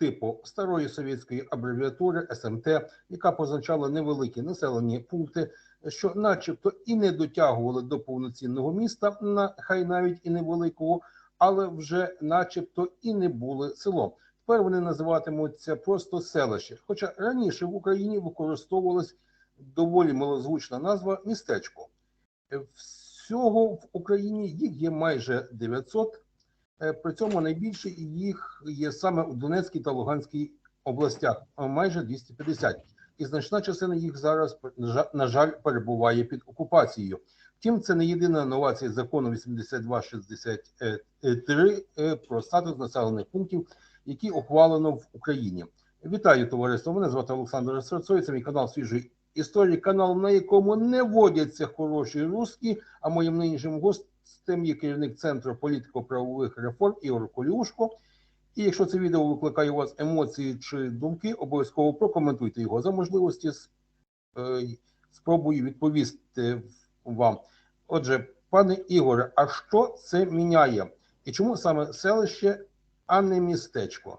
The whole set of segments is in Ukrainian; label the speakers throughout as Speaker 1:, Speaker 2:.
Speaker 1: типу старої совєтської абревіатури СМТ, яка позначала невеликі населені пункти, що, начебто, і не дотягували до повноцінного міста, на хай навіть і невеликого, але вже, начебто, і не були селом. Тепер вони називатимуться просто селище. Хоча раніше в Україні використовувалась доволі малозвучна назва містечко. Е, Всього в Україні їх є майже 900. Е, При цьому найбільше їх є саме у Донецькій та Луганській областях, майже 250. І значна частина їх зараз, на жаль, перебуває під окупацією. Втім, це не єдина новація закону 8263 е, про статус населених пунктів, які ухвалено в Україні. Вітаю, товариство. Мене звати Олександр Серцой. Це мій канал свіжої історії, канал, на якому не водяться хороші русські, а моїм нинішнім гостем є керівник центру політико-правових реформ Ігор Колюшко. І якщо це відео викликає у вас емоції чи думки, обов'язково прокоментуйте його за можливості. е, Спробую відповісти вам. Отже, пане Ігоре, а що це міняє? І чому саме селище, а не містечко?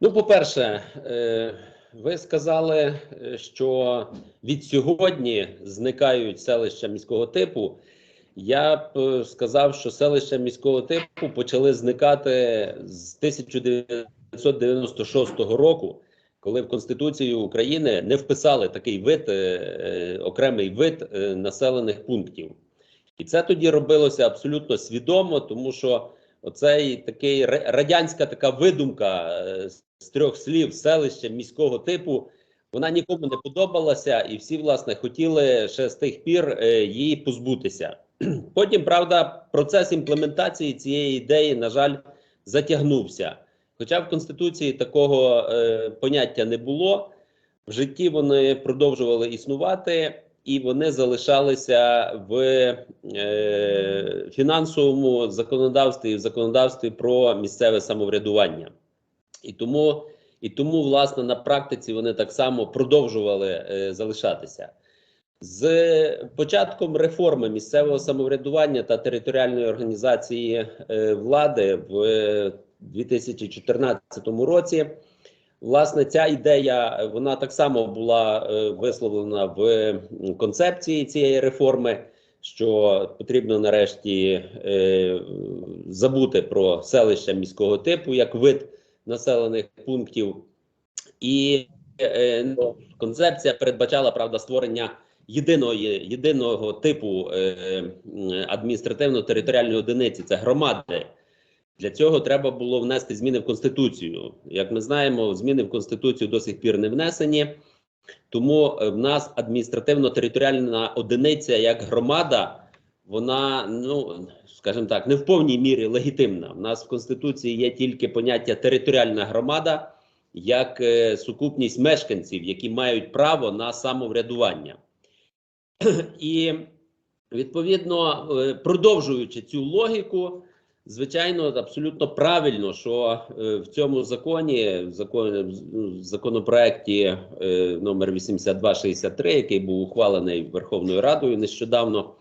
Speaker 2: Ну, по-перше, е, ви сказали, е, що від сьогодні зникають селища міського типу. Я б е, сказав, що селища міського типу почали зникати з 1996 року, коли в Конституцію України не вписали такий вид, е, е, окремий вид населених пунктів. І це тоді робилося абсолютно свідомо, тому що оцей такий ра- радянська така видумка з трьох слів селище міського типу. Вона нікому не подобалася, і всі, власне, хотіли ще з тих пір її позбутися. Потім, правда, процес імплементації цієї ідеї, на жаль, затягнувся. Хоча в Конституції такого е, поняття не було, в житті вони продовжували існувати, і вони залишалися в е, фінансовому законодавстві і в законодавстві про місцеве самоврядування. І тому, і тому, власне, на практиці вони так само продовжували е, залишатися. З початком реформи місцевого самоврядування та територіальної організації е, влади в е, 2014 році, власне, ця ідея е, вона так само була е, висловлена в концепції цієї реформи, що потрібно нарешті е, забути про селища міського типу як вид населених пунктів, і е, концепція передбачала правда створення єдиного єдиного типу е, адміністративно-територіальної одиниці це громади. Для цього треба було внести зміни в конституцію. Як ми знаємо, зміни в конституцію до сих пір не внесені. Тому е, в нас адміністративно-територіальна одиниця як громада, вона, ну скажімо так, не в повній мірі легітимна. У нас в конституції є тільки поняття територіальна громада як е, сукупність мешканців, які мають право на самоврядування. І відповідно, е, продовжуючи цю логіку, звичайно, абсолютно правильно, що е, в цьому законі, в закон, законопроекті е, номер 8263, який був ухвалений Верховною Радою нещодавно,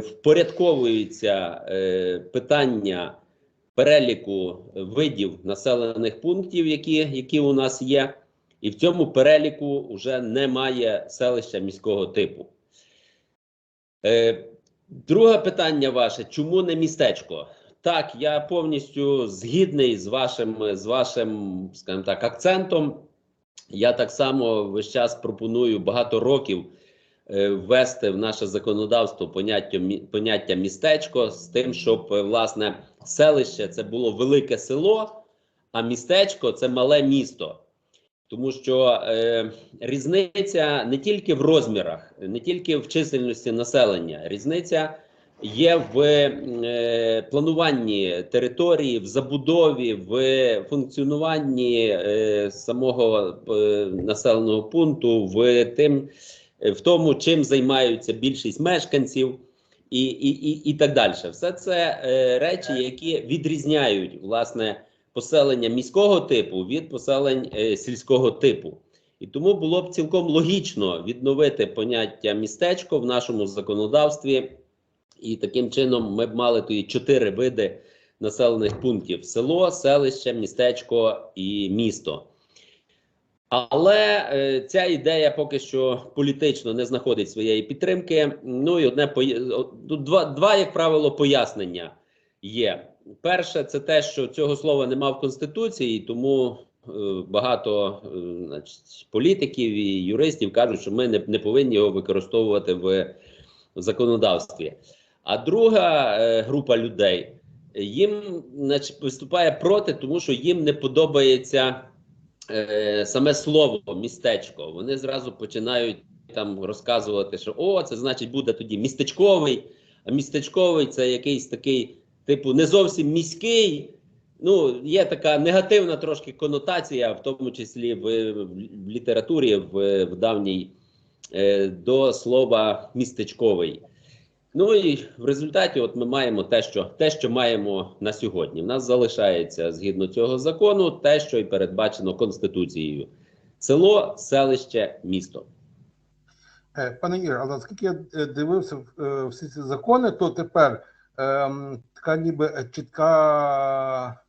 Speaker 2: впорядковується питання переліку видів населених пунктів, які, які у нас є, і в цьому переліку вже немає селища міського типу. Е, друге питання ваше: чому не містечко? Так, я повністю згідний з вашим, з вашим, скажімо так, акцентом. Я так само весь час пропоную багато років е, ввести в наше законодавство поняття, поняття містечко з тим, щоб е, власне селище це було велике село, а містечко це мале місто. Тому що е, різниця не тільки в розмірах, не тільки в чисельності населення, різниця є в е, плануванні території, в забудові, в функціонуванні е, самого е, населеного пункту, в тим, в тому, чим займаються більшість мешканців. І, і, і, і так далі. Все це е, речі, які відрізняють власне поселення міського типу від поселень е, сільського типу. І тому було б цілком логічно відновити поняття містечко в нашому законодавстві, і таким чином ми б мали тоді чотири види населених пунктів: село, селище, містечко і місто. Але е, ця ідея поки що політично не знаходить своєї підтримки. Ну і одне поє- о, тут два, два, як правило, пояснення є. Перше, це те, що цього слова нема в конституції, тому е, багато е, значить, політиків і юристів кажуть, що ми не, не повинні його використовувати в законодавстві. А друга е, група людей їм значить, виступає проти, тому що їм не подобається саме слово містечко. Вони зразу починають там розказувати, що о, це значить буде тоді містечковий, а містечковий це якийсь такий, типу, не зовсім міський. Ну, є така негативна трошки конотація, в тому числі в, в літературі, в, в давній е, до слова містечковий. Ну і в результаті, от ми маємо те, що те, що маємо на сьогодні. В нас залишається згідно цього закону, те, що і передбачено конституцією: село, селище, місто.
Speaker 1: Е, Пане Ігор, але оскільки я е, дивився е, всі ці закони, то тепер ем, така ніби е, чітка,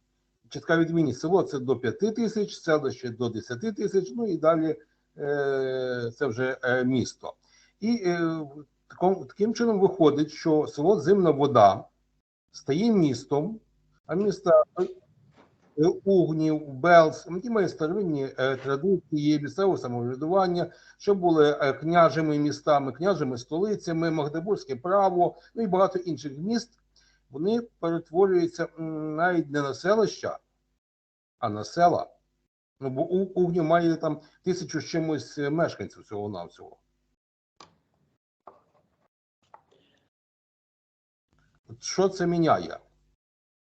Speaker 1: чітка відмінність. Село це до 5 тисяч, селище до 10 тисяч, ну і далі е, це вже е, місто. І таким чином виходить, що село Зимна вода стає містом, а міста Угнів, Белс, які мають старовинні традиції місцевого самоврядування, що були княжими містами, княжими столицями, Магдебурзьке право, ну і багато інших міст, вони перетворюються навіть не на селища, а на села. Ну, бо У- Угнів має там тисячу з чимось е, мешканців всього навсього. Що це міняє?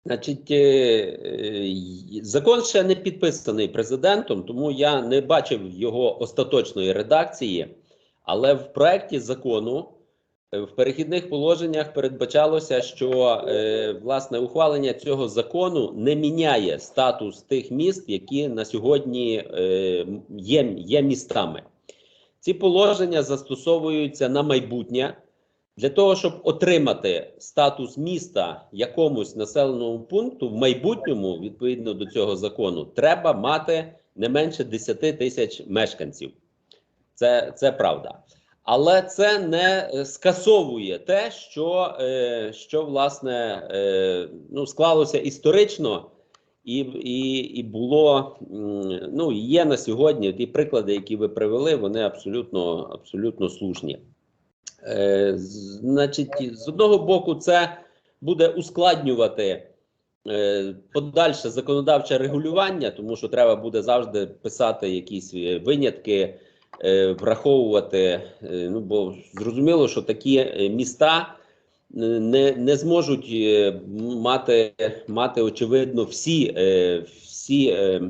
Speaker 2: Значить, е, е, закон ще не підписаний президентом, тому я не бачив його остаточної редакції. Але в проекті закону в перехідних положеннях передбачалося, що е, власне ухвалення цього закону не міняє статус тих міст, які на сьогодні е, є, є містами. Ці положення застосовуються на майбутнє. Для того, щоб отримати статус міста якомусь населеному пункту, в майбутньому, відповідно до цього закону, треба мати не менше 10 тисяч мешканців. Це, це правда. Але це не е, скасовує те, що, е, що власне е, ну, склалося історично і, і, і було ну, є на сьогодні. Ті приклади, які ви привели, вони абсолютно, абсолютно слушні. Значить, з одного боку, це буде ускладнювати подальше законодавче регулювання, тому що треба буде завжди писати якісь винятки, враховувати. е, ну бо зрозуміло, що такі е, міста е, не, не зможуть е, мати, мати очевидно всі, е, всі е,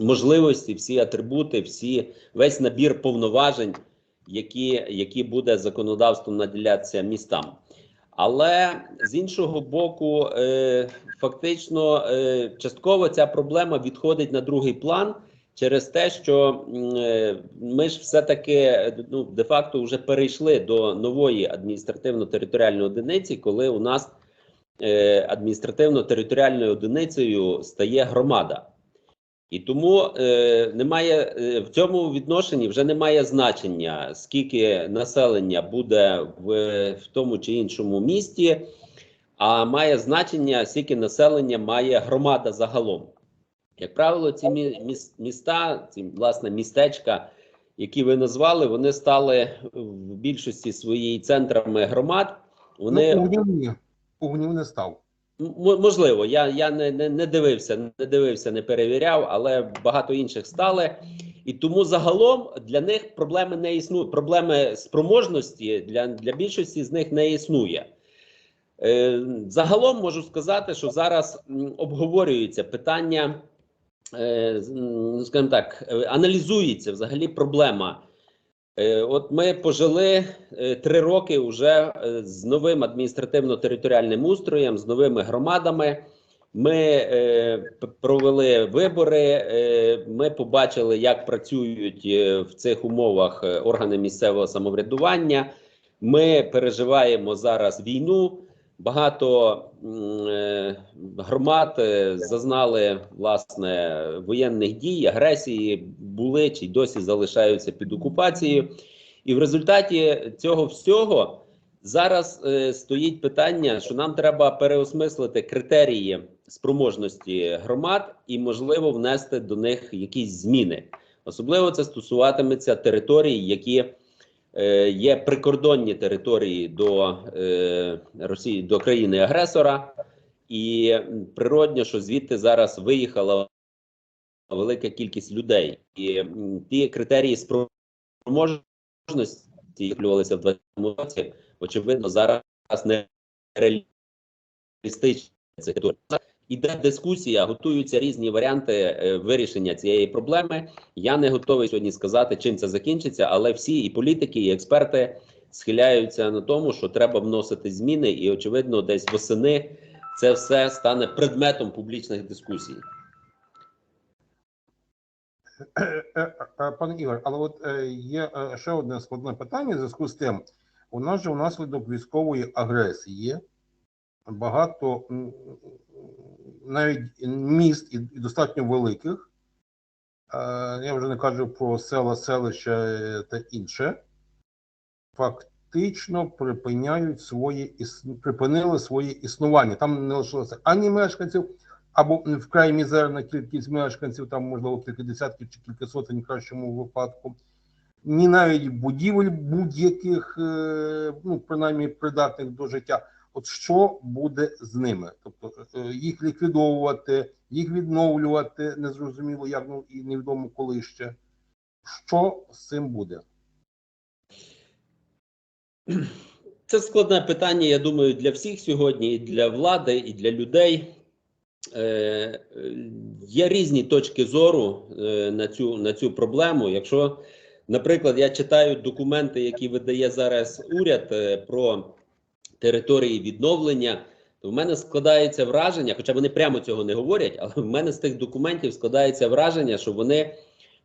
Speaker 2: можливості, всі атрибути, всі весь набір повноважень які, які буде законодавством наділятися містам. Але з іншого боку, е, фактично, е, частково ця проблема відходить на другий план через те, що е, ми ж все-таки ну, де-факто вже перейшли до нової адміністративно-територіальної одиниці, коли у нас е, адміністративно-територіальною одиницею стає громада. І тому е, немає е, в цьому відношенні вже немає значення, скільки населення буде в, в тому чи іншому місті, а має значення, скільки населення має громада загалом. Як правило, ці міста, ці власне містечка, які ви назвали, вони стали в більшості своїй центрами громад. Вони
Speaker 1: Ну, Угнів ні. Угнів не став.
Speaker 2: Можливо, я, я не, не, не дивився, не дивився, не перевіряв, але багато інших стали. І тому загалом для них проблеми не існує. Проблеми спроможності для, для більшості з них не існує. Е, загалом можу сказати, що зараз обговорюється питання, ну, скажімо так, е, аналізується взагалі проблема. Е, От ми пожили е, три роки вже е, з новим адміністративно-територіальним устроєм, з новими громадами. Ми е, провели вибори. Е, ми побачили, як працюють е, в цих умовах е, органи місцевого самоврядування. Ми переживаємо зараз війну. Багато е, громад е, зазнали власне воєнних дій, агресії, були чи досі залишаються під окупацією. І в результаті цього всього зараз е, стоїть питання, що нам треба переосмислити критерії спроможності громад і, можливо, внести до них якісь зміни. Особливо це стосуватиметься територій, які є прикордонні території до е, Росії, до країни-агресора, і м, природньо, що звідти зараз виїхала велика кількість людей, і ті критерії спроможності, які вклювалися в 2020 році, очевидно, зараз не реалістичні. Іде дискусія, готуються різні варіанти е, вирішення цієї проблеми. Я не готовий сьогодні сказати, чим це закінчиться, але всі і політики, і експерти схиляються на тому, що треба вносити зміни, і очевидно, десь восени це все стане предметом публічних дискусій.
Speaker 1: Пане Ігор, але от е, є е, ще одне складне питання в зв'язку з тим, у нас же внаслідок військової агресії багато навіть міст і, достатньо великих. е, Я вже не кажу про села, селища е, та інше. Фактично припиняють своє припинили своє існування. Там не лишилося ані мешканців, або вкрай мізерна кількість мешканців, там можливо кілька десятків чи кілька сотень в кращому випадку, ні навіть будівель будь-яких, е, ну принаймні придатних до життя. От що буде з ними? Тобто е, їх ліквідовувати, їх відновлювати, незрозуміло як, ну і невідомо коли ще. Що з цим буде?
Speaker 2: Це складне питання, я думаю, для всіх сьогодні, і для влади, і для людей. Е, е, є різні точки зору е, на, цю, на цю проблему. Якщо, наприклад, я читаю документи, які видає зараз уряд е, про території відновлення, то в мене складається враження, хоча вони прямо цього не говорять, але в мене з тих документів складається враження, що вони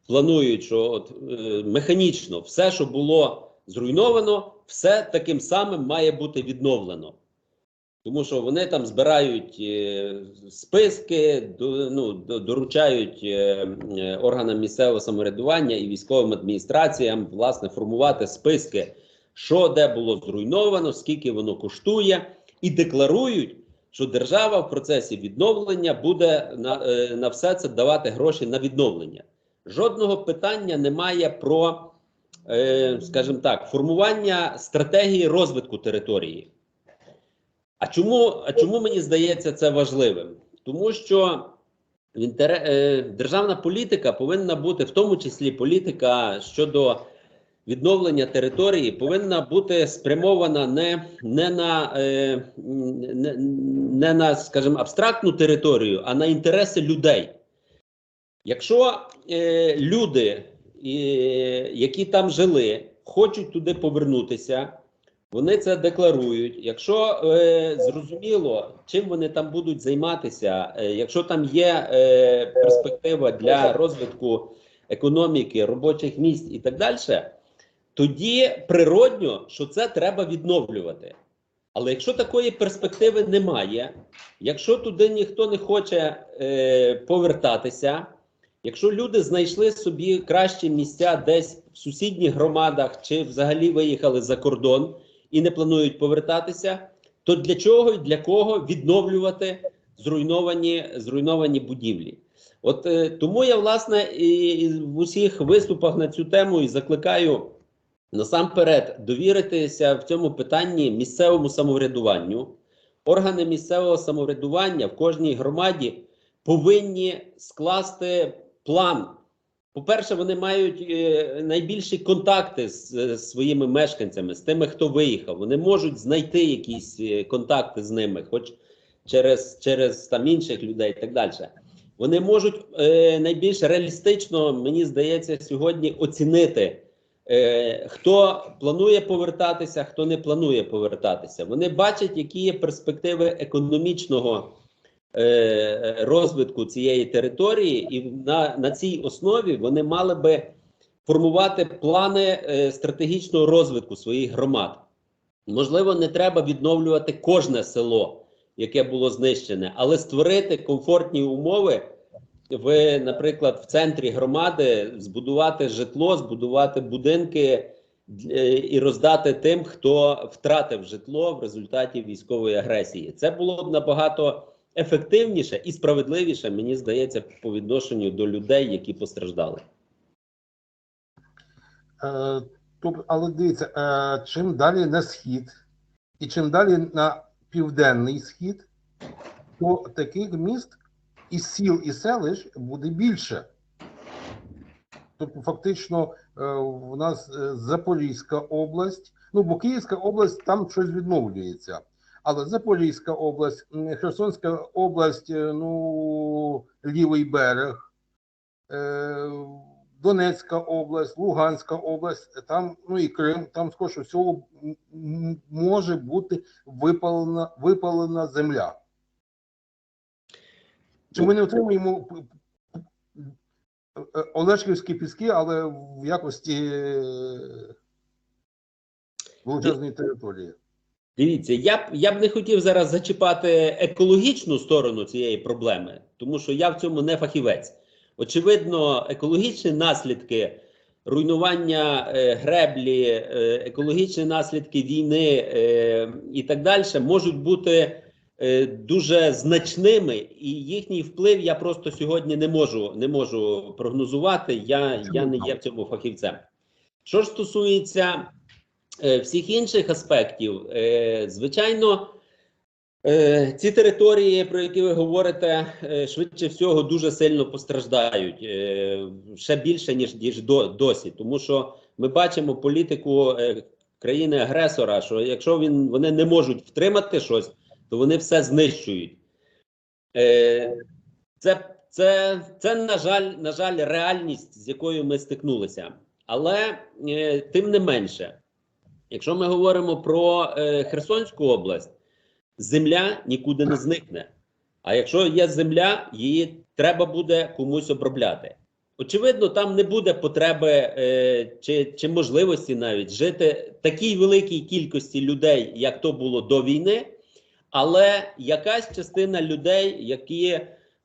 Speaker 2: планують, що от, е, механічно все, що було зруйновано, все таким самим має бути відновлено. Тому що вони там збирають е, списки, до, ну, до- доручають е, е, органам місцевого самоврядування і військовим адміністраціям власне формувати списки, що де було зруйновано, скільки воно коштує, і декларують, що держава в процесі відновлення буде на, е, на все це давати гроші на відновлення. Жодного питання немає про, е, скажімо так, формування стратегії розвитку території. А чому, а чому мені здається це важливим? Тому що в інтере, е, державна політика повинна бути, в тому числі політика щодо відновлення території, повинна бути спрямована не, не на, е, не, не на, скажімо, абстрактну територію, а на інтереси людей. Якщо е, люди, е, які там жили, хочуть туди повернутися, вони це декларують. Якщо е, зрозуміло, чим вони там будуть займатися, е, якщо там є е, перспектива для розвитку економіки, робочих місць і так далі, тоді природньо, що це треба відновлювати. Але якщо такої перспективи немає, якщо туди ніхто не хоче е, повертатися, якщо люди знайшли собі кращі місця десь в сусідніх громадах чи взагалі виїхали за кордон і не планують повертатися, то для чого і для кого відновлювати зруйновані, зруйновані будівлі? От е, тому я власне і, і в усіх виступах на цю тему і закликаю насамперед довіритися в цьому питанні місцевому самоврядуванню. Органи місцевого самоврядування в кожній громаді повинні скласти план. По-перше, вони мають е, найбільші контакти з е, своїми мешканцями, з тими, хто виїхав. Вони можуть знайти якісь е, контакти з ними, хоч через, через там інших людей і так далі. Вони можуть найбільш реалістично, мені здається, сьогодні оцінити, е, хто планує повертатися, хто не планує повертатися. Вони бачать, які є перспективи економічного е, розвитку цієї території, і на, на цій основі вони мали би формувати плани е, стратегічного розвитку своїх громад. Можливо, не треба відновлювати кожне село, яке було знищене, але створити комфортні умови. Ви, наприклад, в центрі громади збудувати житло, збудувати будинки е, і роздати тим, хто втратив житло в результаті військової агресії. Це було б набагато ефективніше і справедливіше, мені здається, по відношенню до людей, які постраждали.
Speaker 1: Е, Тобто, але дивіться, е, чим далі на схід і чим далі на південний схід, то таких міст і сіл, і селищ буде більше. Тобто, фактично, е, в нас е, Запорізька область, ну бо Київська область там щось відновлюється. Але Запорізька область, Херсонська область, е, ну, лівий берег, е, Донецька область, Луганська область, там, ну і Крим, там скоріше всього може бути випалена, випалена земля. Чи ми не отримуємо п- е, Олешківські піски, але в якості е, величезної території?
Speaker 2: Дивіться, я б я б не хотів зараз зачіпати екологічну сторону цієї проблеми, тому що я в цьому не фахівець. Очевидно, екологічні наслідки руйнування е, греблі, е, екологічні наслідки війни е, і так далі можуть бути е, дуже значними, і їхній вплив я просто сьогодні не можу не можу прогнозувати. Я, я не є в цьому фахівцем. Що ж стосується е, всіх інших аспектів, е, звичайно, е, ці території, про які ви говорите, е, швидше всього дуже сильно постраждають е, ще більше ніж, ніж до, досі, тому що ми бачимо політику е, країни-агресора, що якщо він вони не можуть втримати щось, то вони все знищують. Е, це, це, це на жаль, на жаль, реальність, з якою ми стикнулися. Але е, тим не менше, якщо ми говоримо про е, Херсонську область, земля нікуди не зникне. А якщо є земля, її треба буде комусь обробляти. Очевидно, там не буде потреби е, чи, чи можливості навіть жити такій великій кількості людей, як то було до війни, але якась частина людей, які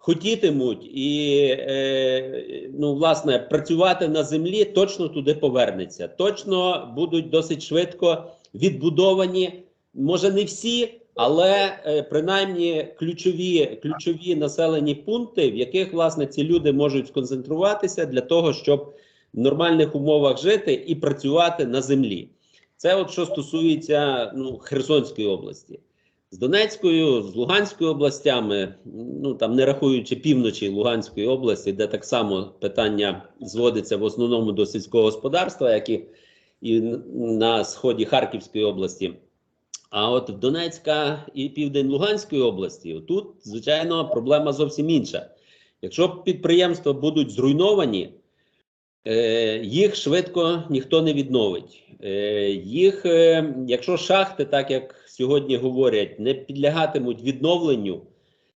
Speaker 2: хотітимуть і е, ну, власне працювати на землі, точно туди повернеться. Точно будуть досить швидко відбудовані. Може, не всі, але е, принаймні ключові, ключові населені пункти, в яких власне ці люди можуть сконцентруватися для того, щоб в нормальних умовах жити і працювати на землі. Це от що стосується ну, Херсонської області. З Донецькою, з Луганською областями, ну там не рахуючи півночі Луганської області, де так само питання зводиться в основному до сільського господарства, як і, і на сході Харківської області. А от в Донецька і південь Луганської області тут, звичайно, проблема зовсім інша. Якщо підприємства будуть зруйновані, їх швидко ніхто не відновить. Е, їх, е, якщо шахти, так як сьогодні говорять, не підлягатимуть відновленню,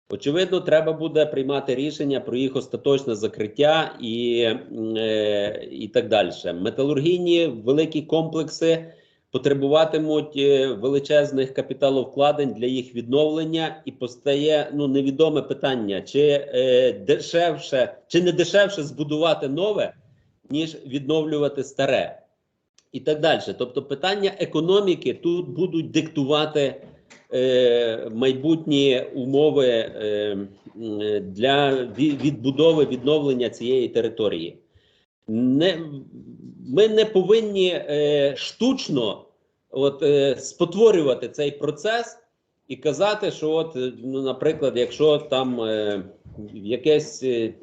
Speaker 2: очевидно, треба буде приймати рішення про їх остаточне закриття і, е, і так далі. Металургійні великі комплекси потребуватимуть е, величезних капіталовкладень для їх відновлення, і постає ну невідоме питання: чи е, дешевше, чи не дешевше збудувати нове, ніж відновлювати старе, і так далі. Тобто, питання економіки тут будуть диктувати. е, Майбутні умови е, е, для відбудови відновлення цієї території. Не, ми не повинні е, штучно от, е, спотворювати цей процес і казати, що, от, ну, наприклад, якщо там е, якесь, е,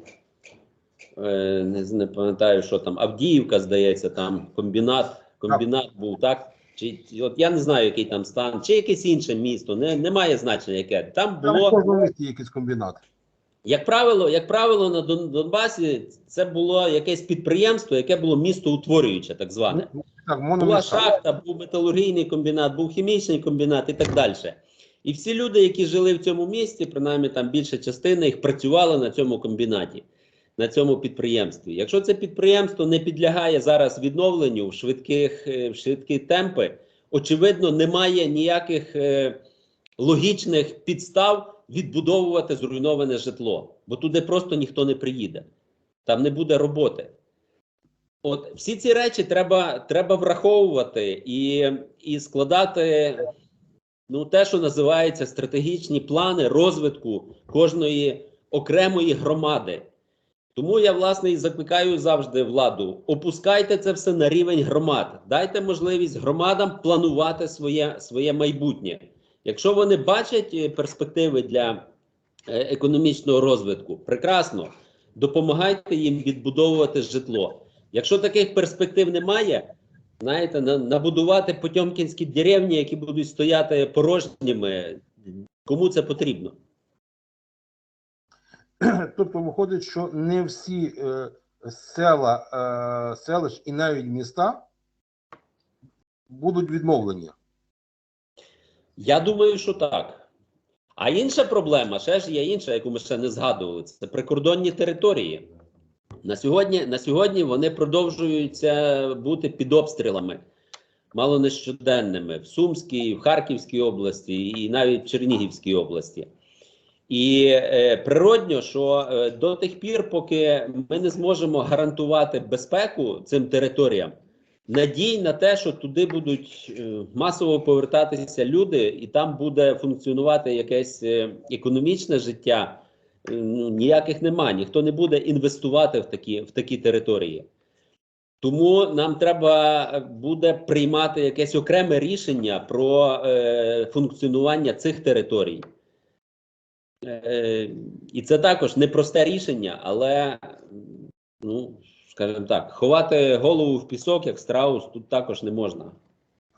Speaker 2: не, не пам'ятаю, що там, Авдіївка, здається, там комбінат, комбінат був, так? Чи, от я не знаю, який там стан, чи якесь інше місто, не, немає значення яке. Там
Speaker 1: Там
Speaker 2: було.
Speaker 1: є якийсь комбінат.
Speaker 2: Як правило, як правило, на Дон- Донбасі це було якесь підприємство, яке було містоутворююче, так зване.
Speaker 1: Так,
Speaker 2: Була шахта, був металургійний комбінат, був хімічний комбінат і так далі. І всі люди, які жили в цьому місті, принаймні там більша частина їх працювала на цьому комбінаті, на цьому підприємстві. Якщо це підприємство не підлягає зараз відновленню в швидких, е, в швидкі темпи, очевидно, немає ніяких е, логічних підстав відбудовувати зруйноване житло, бо туди просто ніхто не приїде, там не буде роботи. От всі ці речі треба, треба враховувати і, і складати ну, те, що називається стратегічні плани розвитку кожної окремої громади. Тому я власне і закликаю завжди владу: опускайте це все на рівень громад, дайте можливість громадам планувати своє, своє майбутнє. Якщо вони бачать е, перспективи для е, економічного розвитку, прекрасно допомагайте їм відбудовувати житло. Якщо таких перспектив немає, знаєте, на, набудувати потьомкінські деревні, які будуть стояти порожніми, кому це потрібно?
Speaker 1: Тобто виходить, що не всі е, села, е, селищ і навіть міста будуть відмовлені.
Speaker 2: Я думаю, що так. А інша проблема, ще ж є інша, яку ми ще не згадували, це прикордонні території. На сьогодні, на сьогодні вони продовжуються бути під обстрілами, мало не щоденними в Сумській, в Харківській області і навіть в Чернігівській області. І е, природньо, що е, до тих пір, поки ми не зможемо гарантувати безпеку цим територіям, надій на те, що туди будуть е, масово повертатися люди, і там буде функціонувати якесь е, економічне життя. е, Ну, ніяких нема, ніхто не буде інвестувати в такі, в такі території. Тому нам треба буде приймати якесь окреме рішення про е, функціонування цих територій. Е, і це також непросте рішення, але, ну, скажімо так, ховати голову в пісок, як страус, тут також не можна.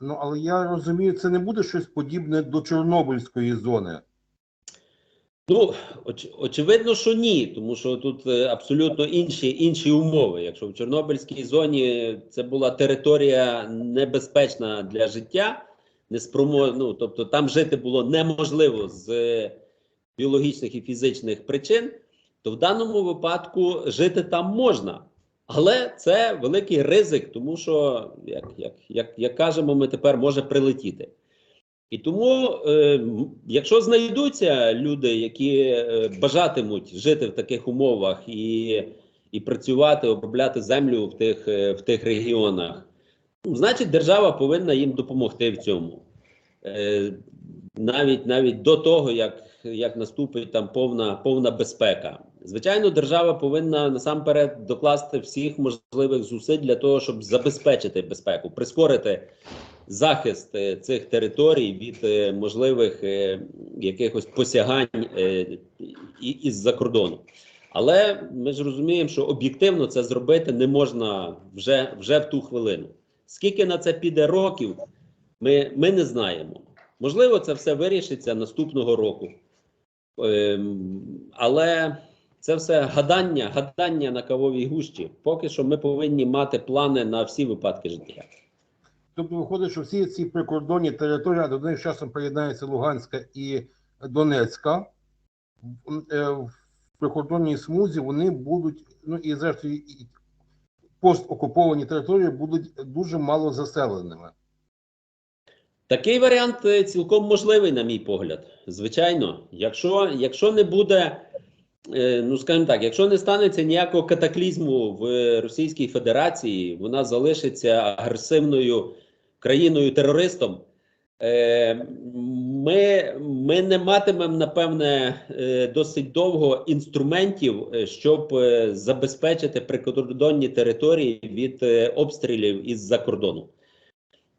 Speaker 1: Ну, але я розумію, це не буде щось подібне до Чорнобильської зони.
Speaker 2: Ну, оч, очевидно, що ні, тому що тут е, абсолютно інші, інші умови. Якщо в Чорнобильській зоні це була територія небезпечна для життя, неспромо, ну, тобто там жити було неможливо з біологічних і фізичних причин, то в даному випадку жити там можна. Але це великий ризик, тому що, як, як, як, як кажемо, ми тепер може прилетіти. І тому, е, якщо знайдуться люди, які е, бажатимуть жити в таких умовах і, і працювати, обробляти землю в тих, е, в тих регіонах, ну, значить держава повинна їм допомогти в цьому. Е, навіть навіть до того, як, як наступить там повна, повна безпека. Звичайно, держава повинна насамперед докласти всіх можливих зусиль для того, щоб забезпечити безпеку, прискорити захист е, цих територій від е, можливих е, якихось посягань із-за кордону. Але ми ж розуміємо, що об'єктивно це зробити не можна вже, вже в ту хвилину. Скільки на це піде років, ми, ми не знаємо. Можливо, це все вирішиться наступного року. Ем, але це все гадання, гадання на кавовій гущі. Поки що ми повинні мати плани на всі випадки життя.
Speaker 1: Тобто виходить, що всі ці прикордонні території, до них часом приєднається Луганська і Донецька, в- е, прикордонній смузі вони будуть, ну і зрештою, постокуповані території будуть дуже мало заселеними.
Speaker 2: Такий варіант е, цілком можливий, на мій погляд. Звичайно, якщо, якщо не буде, е, ну скажімо так, якщо не станеться ніякого катаклізму в Російській Федерації, вона залишиться агресивною країною-терористом. е, Ми, ми не матимемо, напевне, досить довго інструментів, щоб забезпечити прикордонні території від обстрілів із-за кордону.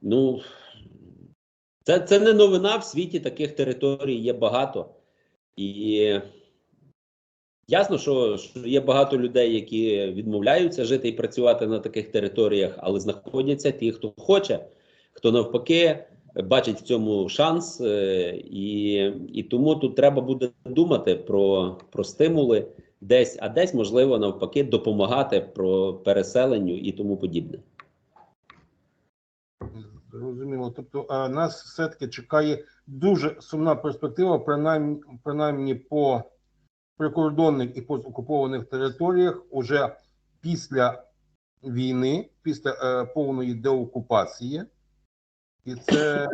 Speaker 2: Ну, це, це не новина в світі таких територій є багато. І ясно, що, що є багато людей, які відмовляються жити і працювати на таких територіях, але знаходяться ті, хто хоче, хто навпаки бачить в цьому шанс. е, І, і тому тут треба буде думати про, про стимули десь, а десь, можливо, навпаки, допомагати про переселенню і тому подібне.
Speaker 1: Зрозуміло. Тобто нас все-таки чекає дуже сумна перспектива, принаймні, принаймні по прикордонних і постокупованих територіях уже після війни, після е, повної деокупації. І це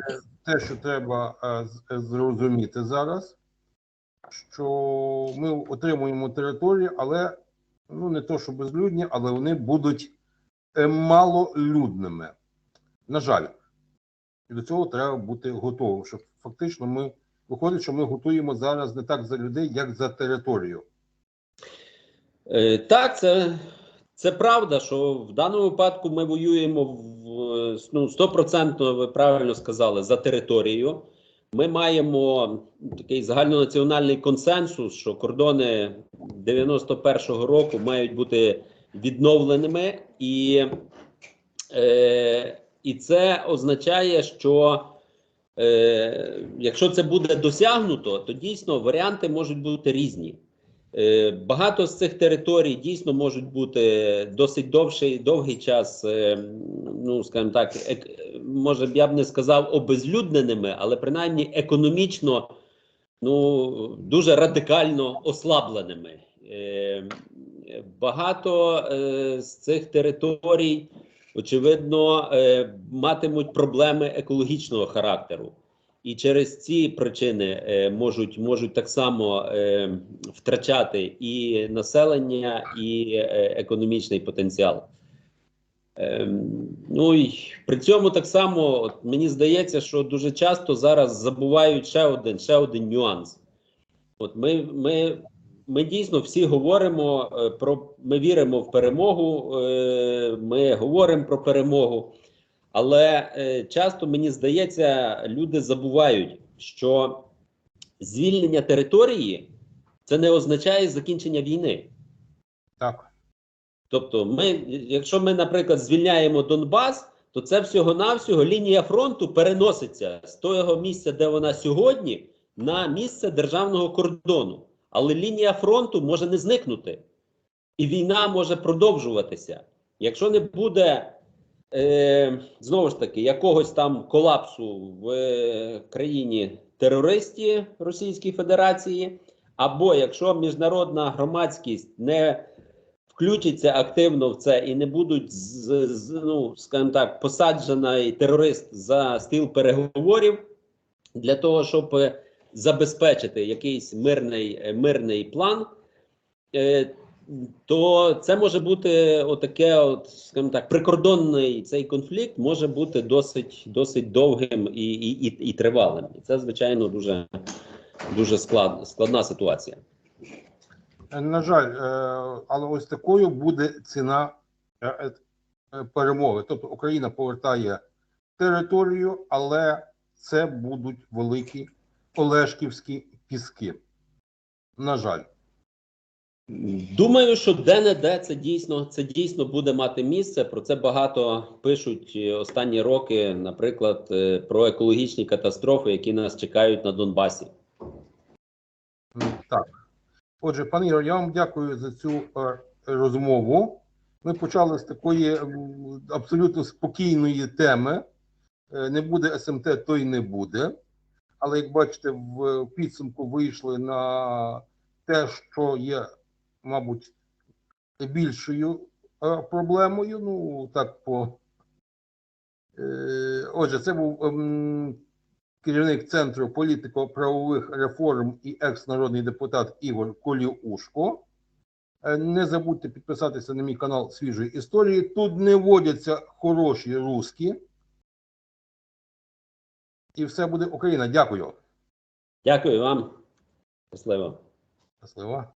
Speaker 1: те, що треба е, зрозуміти зараз, що ми отримуємо території, але ну не то, що безлюдні, але вони будуть е, малолюдними. На жаль, і до цього треба бути готовим. Що фактично ми виходить, що ми готуємо зараз не так за людей, як за територію.
Speaker 2: Е, Так, це, це правда, що в даному випадку ми воюємо в ну, 100%, ви правильно сказали, за територію. Ми маємо такий загальнонаціональний консенсус, що кордони 91-го року мають бути відновленими, і, е, і це означає, що е, якщо це буде досягнуто, то дійсно варіанти можуть бути різні. Е, Багато з цих територій дійсно можуть бути досить довший довгий час, е, ну скажімо так, ек, може я б не сказав обезлюдненими, але принаймні економічно ну дуже радикально ослабленими. Е, Багато е, з цих територій, очевидно, е, матимуть проблеми екологічного характеру. І через ці причини е, можуть, можуть так само е, втрачати і населення, і економічний потенціал. Ну і при цьому так само мені здається, що дуже часто зараз забувають ще один, ще один нюанс. От ми, ми, ми дійсно всі говоримо е, про ми віримо в перемогу, е, ми говоримо про перемогу. Але е, часто мені здається, люди забувають, що звільнення території це не означає закінчення війни.
Speaker 1: Так,
Speaker 2: Тобто, ми, якщо ми, наприклад, звільняємо Донбас, то це всього-навсього лінія фронту переноситься з того місця, де вона сьогодні, на місце державного кордону. Але лінія фронту може не зникнути, і війна може продовжуватися. Якщо не буде е, знову ж таки якогось там колапсу в е, країні терористі Російської Федерації, або якщо міжнародна громадськість не включиться активно в це і не будуть з, з ну скажімо так, посаджений терорист за стіл переговорів для того, щоб е, забезпечити якийсь мирний, е, мирний план. Е, то це може бути отаке, от, скажімо так, прикордонний цей конфлікт може бути досить, досить довгим і, і, і, і тривалим. І це, звичайно, дуже, дуже склад, складна ситуація.
Speaker 1: Е, на жаль, але ось такою буде ціна перемоги. Тобто Україна повертає територію, але це будуть великі Олешківські піски. На жаль.
Speaker 2: Думаю, що де-не-де це дійсно, це дійсно буде мати місце. Про це багато пишуть е, останні роки, наприклад, е, про екологічні катастрофи, які нас чекають на Донбасі.
Speaker 1: Так. Отже, пане Ігор, я вам дякую за цю е, розмову. Ми почали з такої абсолютно спокійної теми. Не буде СМТ, то й не буде. Але як бачите, в підсумку вийшли на те, що є, мабуть, більшою е, проблемою. Ну, так по. Е, Отже, це був ем, керівник Центру політико-правових реформ і екс-народний депутат Ігор Коліушко. Е, Не забудьте підписатися на мій канал свіжої історії. Тут не вводяться хороші русські. І все буде Україна. Дякую.
Speaker 2: Дякую вам. Щасливо.
Speaker 1: Щасливо.